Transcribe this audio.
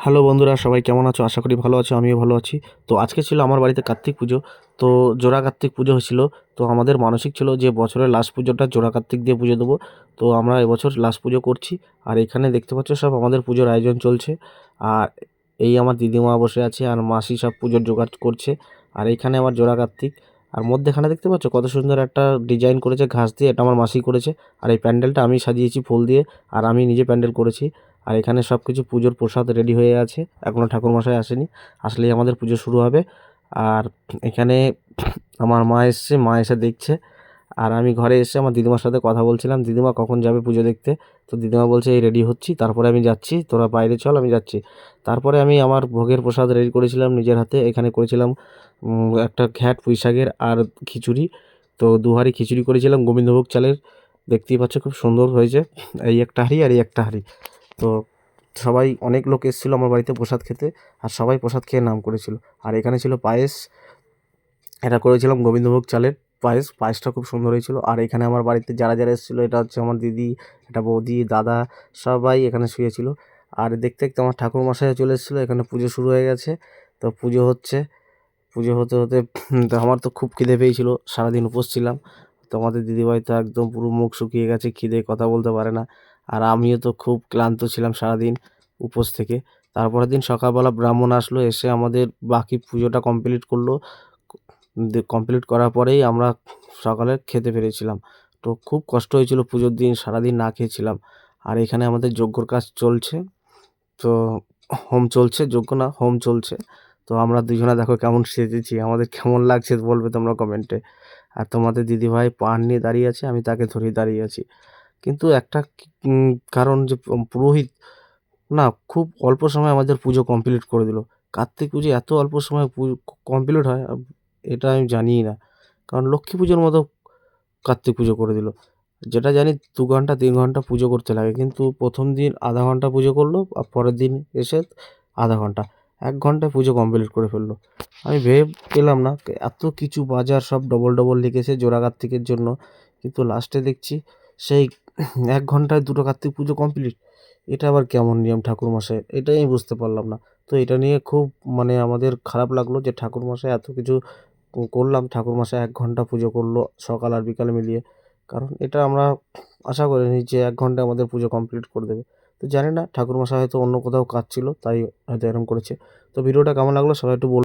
Hello বন্ধুরা, সবাই কেমন আছো? আশা করি ভালো আছো, আমিও ভালো আছি। তো আজকে ছিল আমার বাড়িতে কার্তিক পুজো। তো জোড়া কার্তিক পুজো হয়েছিল। তো আমাদের মানসিক ছিল যে বছরের লাস্ট পুজোটা জোড়া কার্তিক দিয়ে পুজো দেবো। তো আমরা এবছর লাস্ট পুজো করছি। আর এখানে দেখতে পাচ্ছ সব আমাদের পুজোর আয়োজন চলছে। আর এই আমার দিদিমা বসে আছে আর মাসি সব পুজোর জোগাড় করছে। আর এইখানে আমার জোড়া কার্তিক। আর মধ্যেখানে দেখতে পাচ্ছ কত সুন্দর একটা ডিজাইন করেছে, ঘাস দিয়ে এটা আমার মাসি করেছে। আর এই প্যান্ডেলটা আমি সাজিয়েছি ফুল দিয়ে। আর আমি নিজে প্যান্ডেল করেছি। আর এখানে সব কিছু পুজোর প্রসাদ রেডি হয়ে আছে। এখনও ঠাকুরমশাই আসেনি। আসলেই আমাদের পুজো শুরু হবে। আর এখানে আমার মা এসছে, মা এসে দেখছে। আর আমি ঘরে এসে আমার দিদিমার সাথে কথা বলছিলাম, দিদিমা কখন যাবে পুজো দেখতে? তো দিদিমা বলছে, এই রেডি হচ্ছি, তারপরে আমি যাচ্ছি, তোরা বাইরে চল, আমি যাচ্ছি। তারপরে আমি আমার ভোগের প্রসাদ রেডি করেছিলাম নিজের হাতে। এখানে করেছিলাম একটা ঘ্যাট পুঁইশাকের আর খিচুড়ি। তো দুহারি খিচুড়ি করেছিলাম গোবিন্দভোগ চালের। দেখতেই পাচ্ছ, খুব সুন্দর হয়েছে। এই একটা হাঁড়ি আর এই একটা হাঁড়ি। তো সবাই অনেক লোক এসেছিল আমার বাড়িতে প্রসাদ খেতে আর সবাই প্রসাদ খেয়ে নাম করেছিল। আর এখানে ছিল পায়েস, এটা করেছিলাম গোবিন্দভোগ চালের পায়েস, পায়েসটা খুব সুন্দর হয়েছিল। আর এখানে আমার বাড়িতে যারা যারা এসেছিল, এটা হচ্ছে আমার দিদি, এটা বৌদি, দাদা, সবাই এখানে শুয়েছিল। আর দেখতে দেখতে আমার ঠাকুর মশাই চলে এসেছিল, এখানে পুজো শুরু হয়ে গেছে। তো পুজো হচ্ছে, পুজো হতে হতে তো আমার তো খুব খিদে পেয়েছিল, সারাদিন উপোস ছিলাম। তো আমাদের দিদিভাই তো একদম পুরো মুখ শুকিয়ে গেছে, খিদে, কথা বলতে পারে না। আর আমিও তো খুব ক্লান্ত ছিলাম সারাদিন উপোস থেকে। তারপরের দিন সকালবেলা ব্রাহ্মণ আসলো, এসে আমাদের বাকি পুজোটা কমপ্লিট করল। কমপ্লিট করার পরেই আমরা সকালে খেতে পেরেছিলাম। তো খুব কষ্ট হয়েছিল পুজোর দিন, সারাদিন না খেয়েছিলাম আর এখানে আমাদের যজ্ঞর কাজ চলছে। তো হোম চলছে, যজ্ঞ না, হোম চলছে। তো আমরা দুজনে দেখো কেমন সেজেছি, আমাদের কেমন লাগছে বলবে তোমরা কমেন্টে আর তোমাদের দিদিভাই পান নিয়ে দাঁড়িয়ে আছে, আমি তাকে ধরে দাঁড়িয়ে আছি। কিন্তু একটা কারণ যে পুরোহিত, না, খুব অল্প সময় আমাদের পুজো কমপ্লিট করে দিল। কার্তিক পুজো এত অল্প সময় কমপ্লিট হয় এটা আমি জানিই না। কারণ লক্ষ্মী পুজোর মতো কার্তিক পুজো করে দিল। যেটা জানি দু ঘণ্টা, তিন ঘণ্টা পুজো করতে লাগে, কিন্তু প্রথম দিন আধা ঘণ্টা পুজো করল, আর পরের দিন এসে আধা ঘণ্টা, এক ঘন্টায় পুজো কমপ্লিট করে ফেলল। আমি ভেবে পেলাম না এত কিছু বাজার সব ডবল ডবল লিখেছে জোড়া কার্তিকের জন্য, কিন্তু লাস্টে দেখছি সেই এক ঘন্টায় দুটো কার্তিক পুজো কমপ্লিট এটা আবার কেমন নিয়ম ঠাকুরমশাই? এটাই আমি বুঝতে পারলাম না। তো এটা নিয়ে খুব মানে আমাদের খারাপ লাগল যে ঠাকুরমশাই এত কিছু করলাম। ঠাকুরমশাই এক ঘণ্টা পুজো করল সকাল আর বিকাল মিলিয়ে। কারণ এটা আমরা আশা করিনি যে এক ঘন্টায় আমাদের পুজো কমপ্লিট করে দেবে। তো জানি না, ঠাকুরমশাই হয়তো অন্য কোথাও কাজ ছিল তাই হয়তো এরকম করেছে। তো ভিডিওটা কেমন লাগল সবাই একটু বল